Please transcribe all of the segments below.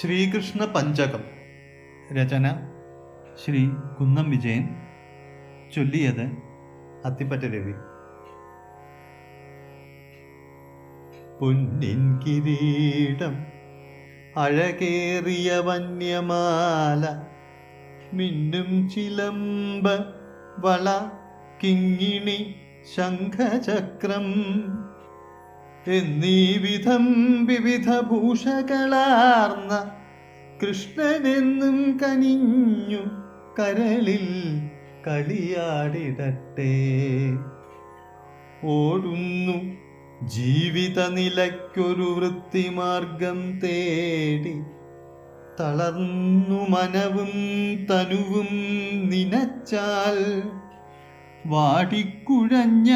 ശ്രീകൃഷ്ണ പഞ്ചകം. രചന ശ്രീ കുന്നം വിജയൻ. ചൊല്ലിയത് അത്തിപ്പറ്റ രവി പൊന്നിൻ കിരീടം അഴകേറിയ വന്യമാല മിന്നും ചിലമ്പ വള കിങ്ങിണി ശംഖചക്രം എന്നീ വിധം വിവിധ ഭൂഷകളാർന്ന കൃഷ്ണനെന്നും കനിഞ്ഞു കരളിൽ കളിയാടിടട്ടെ. ഓടുന്നു ജീവിത നിലയ്ക്കൊരു വൃത്തിമാർഗം തേടി തളർന്നു മനവും തനുവും നിനച്ചാൽ വാടിക്കുഴഞ്ഞ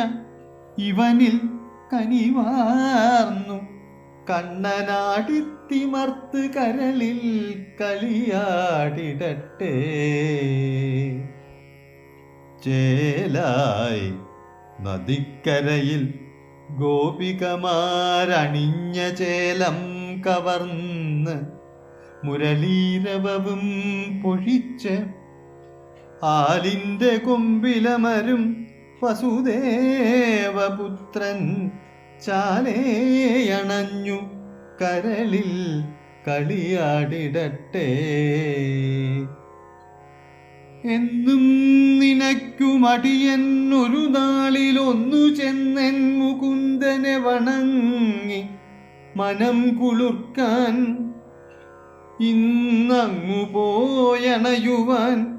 ഇവനിൽ കനിവാർന്നു. കണ്ണനാടിത്തിമർത്ത് കരളിൽ കളിയാടിടട്ടെ. ചേലായി നദിക്കരയിൽ ഗോപികമാരണിഞ്ഞ ചേലം കവർന്ന് മുരളീരവവും പൊഴിച്ച് ആലിന്റെ കൊമ്പിലമരും വസുദേവപുത്രൻ ചാലേയണഞ്ഞു കരളിൽ കളിയാടിടട്ടെ. എന്നും നാളിൽ ഒന്നു ചെന്നെൻ മുകുന്ദനെ വണങ്ങി മനം കുളിർക്കാൻ ഇന്നങ്ങു പോയണയുവാൻ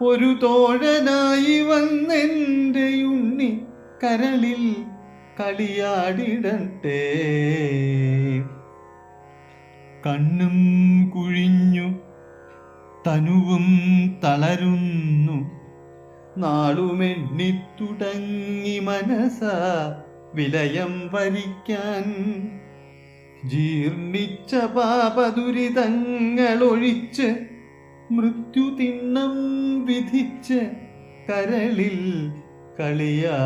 ഒരു തോഴനായി വന്നെന്റെ ഉണ്ണി കരളിൽ കളിയാടിടട്ടെ. കണ്ണും കുഴിഞ്ഞു തനുവും തളരുന്നു. നാളുമെണ്ണിത്തുടങ്ങി മനസ വിലയം വരിക്കാൻ. ജീർണിച്ച പാപദുരിതങ്ങളൊഴിച്ച് മൃത്യു തിന്നം വിധിച്ച് കരളിൽ കളിയാടിടട്ടെ.